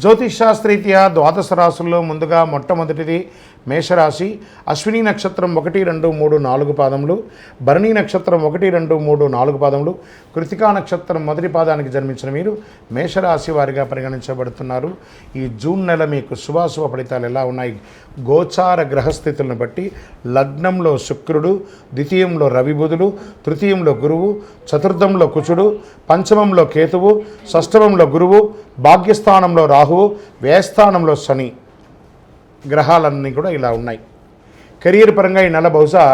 జ్యోతిష్ శాస్త్రీత్యా ద్వాదశ రాశుల్లో ముందుగా మొట్టమొదటిది మేషరాశి. అశ్విని నక్షత్రం ఒకటి రెండు మూడు నాలుగు పాదములు. భరణి నక్షత్రం ఒకటి రెండు మూడు నాలుగు పాదములు. కృతికా నక్షత్రం మొదటి పాదానికి జన్మించిన మీరు మేషరాశి వారిగా పరిగణించబడుతున్నారు. ఈ జూన్ నెల మీకు శుభాశుభ ఫలితాలు ఎలా ఉన్నాయి? గోచార గ్రహస్థితులను బట్టి లగ్నంలో శుక్రుడు ద్వితీయంలో రవిబుధుడు తృతీయంలో గురువు చతుర్థంలో కుచుడు పంచమంలో కేతువు షష్టమంలో గురువు భాగ్యస్థానంలో రాహువు వ్యయస్థానంలో శని గ్రహాలన్నీ కూడా ఇలా ఉన్నాయి. కెరీర్ పరంగా ఈ నెల బహుశా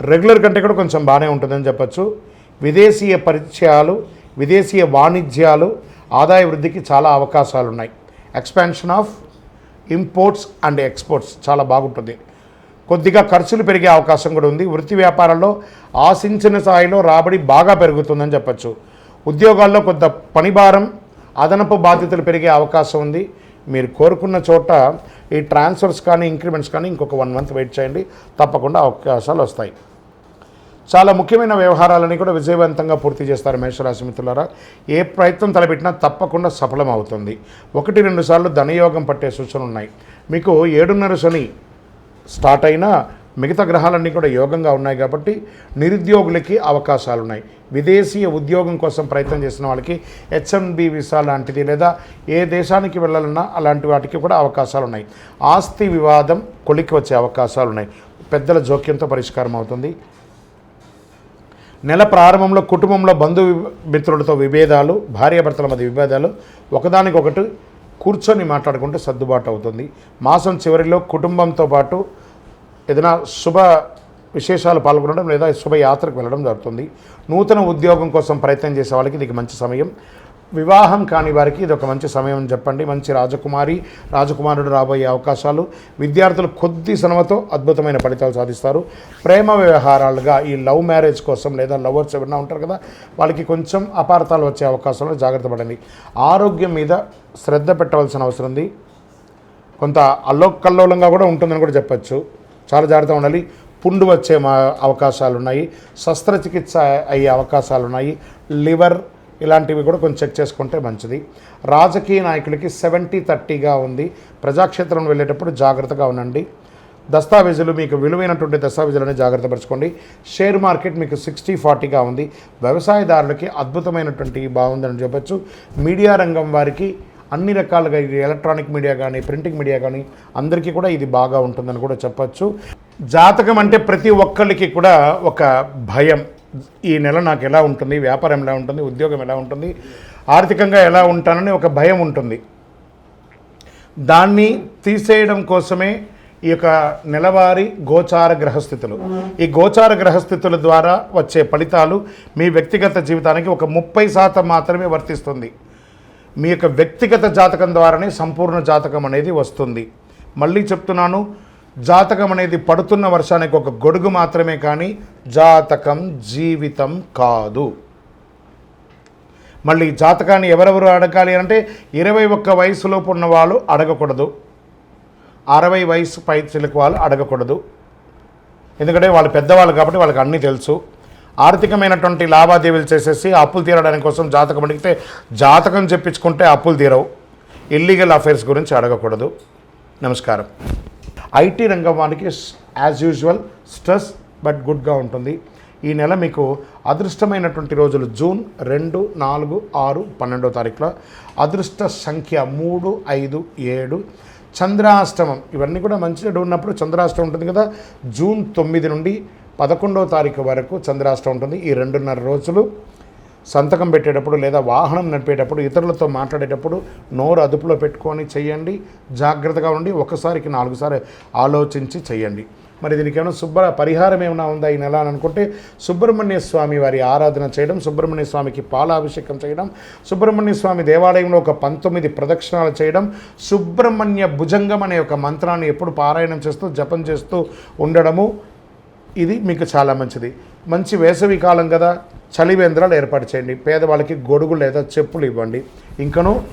రెగ్యులర్ కంటే కూడా కొంచెం బాగానే ఉంటుందని చెప్పచ్చు. విదేశీయ పరిచయాలు విదేశీయ వాణిజ్యాలు ఆదాయ వృద్ధికి చాలా అవకాశాలు ఉన్నాయి expansion of imports and exports చాలా బాగుంటుంది. కొద్దిగా ఖర్చులు పెరిగే అవకాశం కూడా ఉంది. వృత్తి వ్యాపారాల్లో ఆశించిన స్థాయిలో రాబడి బాగా పెరుగుతుందని చెప్పచ్చు. ఉద్యోగాల్లో కొంత పనిభారం అదనపు బాధ్యతలు పెరిగే అవకాశం ఉంది. మీరు కోరుకున్న చోట ఈ ట్రాన్స్ఫర్స్ కానీ ఇంక్రిమెంట్స్ కానీ ఇంకొక వన్ మంత్ వెయిట్ చేయండి. తప్పకుండా అవకాశాలు వస్తాయి. చాలా ముఖ్యమైన వ్యవహారాలని కూడా విజయవంతంగా పూర్తి చేస్తారు మేషరాశి మిత్రులారా. ఏ ప్రయత్నం తలపెట్టినా తప్పకుండా సఫలం అవుతుంది. ఒకటి రెండు సార్లు ధనయోగం పట్టే సూచనలు ఉన్నాయి మీకు ఏడున్నర శని స్టార్ట్ అయినా మిగతా గ్రహాలన్నీ కూడా యోగంగా ఉన్నాయి కాబట్టి నిరుద్యోగులకి అవకాశాలు ఉన్నాయి విదేశీయ ఉద్యోగం కోసం ప్రయత్నం చేసిన వాళ్ళకి హెచ్ఎంబి వీసా లాంటిది లేదా ఏ దేశానికి వెళ్ళాలన్నా అలాంటి వాటికి కూడా అవకాశాలు ఉన్నాయి ఆస్తి వివాదం కొలికి వచ్చే అవకాశాలు ఉన్నాయి పెద్దల జోక్యంతో పరిష్కారం అవుతుంది. నెల ప్రారంభంలో కుటుంబంలో బంధు మిత్రులతో విభేదాలు భార్యాభర్తల మధ్య విభేదాలు ఒకదానికొకటి కూర్చొని మాట్లాడుకుంటే సర్దుబాటు అవుతుంది. మాసం చివరిలో కుటుంబంతో పాటు ఏదైనా శుభ విశేషాలు పాల్గొనడం లేదా శుభయాత్రకు వెళ్ళడం జరుగుతుంది. నూతన ఉద్యోగం కోసం ప్రయత్నం చేసే వాళ్ళకి ఇది మంచి సమయం. వివాహం కాని వారికి ఇది ఒక మంచి సమయం అని చెప్పండి. మంచి రాజకుమారి రాజకుమారుడు రాబోయే అవకాశాలు. విద్యార్థులు కొద్ది శ్రమతో అద్భుతమైన ఫలితాలు సాధిస్తారు. ప్రేమ వ్యవహారాలుగా ఈ లవ్ మ్యారేజ్ కోసం లేదా లవర్స్ ఎవరైనా ఉంటారు కదా వాళ్ళకి కొంచెం అపార్థాలు వచ్చే అవకాశాలు జాగ్రత్త పడండి. ఆరోగ్యం మీద శ్రద్ధ పెట్టవలసిన అవసరం ఉంది. కొంత అల్లోకల్లోలంగా కూడా ఉంటుందని కూడా చెప్పచ్చు. చాలా జాగ్రత్తగా ఉండాలి. పుండు వచ్చే మా అవకాశాలు ఉన్నాయి శస్త్రచికిత్స అయ్యే అవకాశాలు ఉన్నాయి లివర్ ఇలాంటివి కూడా కొంచెం చెక్ చేసుకుంటే మంచిది. రాజకీయ నాయకులకి సెవెంటీ థర్టీగా ఉంది. ప్రజాక్షేత్రం వెళ్ళేటప్పుడు జాగ్రత్తగా ఉండండి. దస్తావేజులు మీకు విలువైనటువంటి దస్తావేజులని జాగ్రత్త పరచుకోండి షేర్ మార్కెట్ మీకు సిక్స్టీ ఫార్టీగా ఉంది. వ్యవసాయదారులకి అద్భుతమైనటువంటి బాగుందని చెప్పచ్చు. మీడియా రంగం వారికి అన్ని రకాలుగా ఇది ఎలక్ట్రానిక్ మీడియా కానీ ప్రింటింగ్ మీడియా కానీ అందరికీ కూడా ఇది బాగా ఉంటుందని కూడా చెప్పచ్చు. జాతకం అంటే ప్రతి ఒక్కరికి కూడా ఒక భయం. ఈ నెల నాకు ఎలా ఉంటుంది వ్యాపారం ఎలా ఉంటుంది ఉద్యోగం ఎలా ఉంటుంది ఆర్థికంగా ఎలా ఉంటానని ఒక భయం ఉంటుంది. దాన్ని తీసేయడం కోసమే ఈ యొక్క నెలవారీ గోచార గ్రహస్థితులు. ఈ గోచార గ్రహస్థితుల ద్వారా వచ్చే ఫలితాలు మీ వ్యక్తిగత జీవితానికి ఒక ముప్పై శాతం మాత్రమే వర్తిస్తుంది. మీ యొక్క వ్యక్తిగత జాతకం ద్వారానే సంపూర్ణ జాతకం అనేది వస్తుంది. మళ్ళీ చెప్తున్నాను జాతకం అనేది పడుతున్న వర్షానికి ఒక గొడుగు మాత్రమే కానీ జాతకం జీవితం కాదు. మళ్ళీ జాతకాన్ని ఎవరెవరు అడగాలి అంటే ఇరవై ఒక్క వయసులోపు ఉన్న వాళ్ళు అడగకూడదు. అరవై వయసు పై చిలుకు వాళ్ళు అడగకూడదు. ఎందుకంటే వాళ్ళు పెద్దవాళ్ళు కాబట్టి వాళ్ళకి అన్నీ తెలుసు. ఆర్థికమైనటువంటి లావాదేవీలు చేసేసి అప్పులు తీరడానికి కోసం జాతకం అడిగితే జాతకం చెప్పించుకుంటే అప్పులు తీరవు. ఇల్లీగల్ అఫైర్స్ గురించి అడగకూడదు. నమస్కారం. ఐటీ రంగం వారికి యాజ్ యూజువల్ స్ట్రెస్ బట్ గుడ్గా ఉంటుంది. ఈ నెల మీకు అదృష్టమైనటువంటి రోజులు జూన్ రెండు నాలుగు ఆరు పన్నెండో తారీఖులో. అదృష్ట సంఖ్య మూడు ఐదు ఏడు. చంద్రాష్టమం ఇవన్నీ కూడా మంచిగా ఉన్నప్పుడు చంద్రాష్టమం ఉంటుంది కదా. జూన్ తొమ్మిది నుండి పదకొండవ తారీఖు వరకు చంద్రాష్టం ఉంటుంది. ఈ రెండున్నర రోజులు సంతకం పెట్టేటప్పుడు లేదా వాహనం నడిపేటప్పుడు ఇతరులతో మాట్లాడేటప్పుడు నోరు అదుపులో పెట్టుకొని చేయండి. జాగ్రత్తగా ఉండి ఒకసారికి నాలుగుసారి ఆలోచించి చేయండి. మరి దీనికి ఏమైనా శుభ్ర పరిహారం ఏమైనా ఉందా ఈ నెల అని అనుకుంటే సుబ్రహ్మణ్య స్వామి వారి ఆరాధన చేయడం సుబ్రహ్మణ్య స్వామికి పాలాభిషేకం చేయడం సుబ్రహ్మణ్య స్వామి దేవాలయంలో ఒక పంతొమ్మిది ప్రదక్షిణాలు చేయడం సుబ్రహ్మణ్య భుజంగం అనే ఒక మంత్రాన్ని ఎప్పుడు పారాయణం చేస్తూ జపం చేస్తూ ఉండడము ఇది మీకు చాలా మంచిది. మంచి వేసవి కాలం కదా చలివేంద్రాలు ఏర్పాటు చేయండి. పేదవాళ్ళకి గొడుగు లేదా చెప్పులు ఇవ్వండి. ఇంకను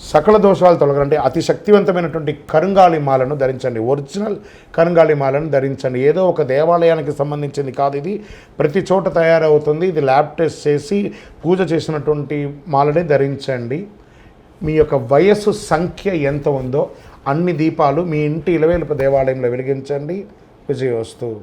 సకల దోషాలు తొలగరండి. అతి శక్తివంతమైనటువంటి కరుంగాలి మాలను ధరించండి. ఒరిజినల్ కరుంగాలి మాలను ధరించండి. ఏదో ఒక దేవాలయానికి సంబంధించింది కాదు ఇది. ప్రతి చోట తయారవుతుంది. ఇది ల్యాబ్ టెస్ట్ చేసి పూజ చేసినటువంటి మాలని ధరించండి. మీ యొక్క వయస్సు సంఖ్య ఎంత ఉందో అన్ని దీపాలు మీ ఇంటి ఇలవేలుపు దేవాలయంలో వెలిగించండి. విజయోస్తు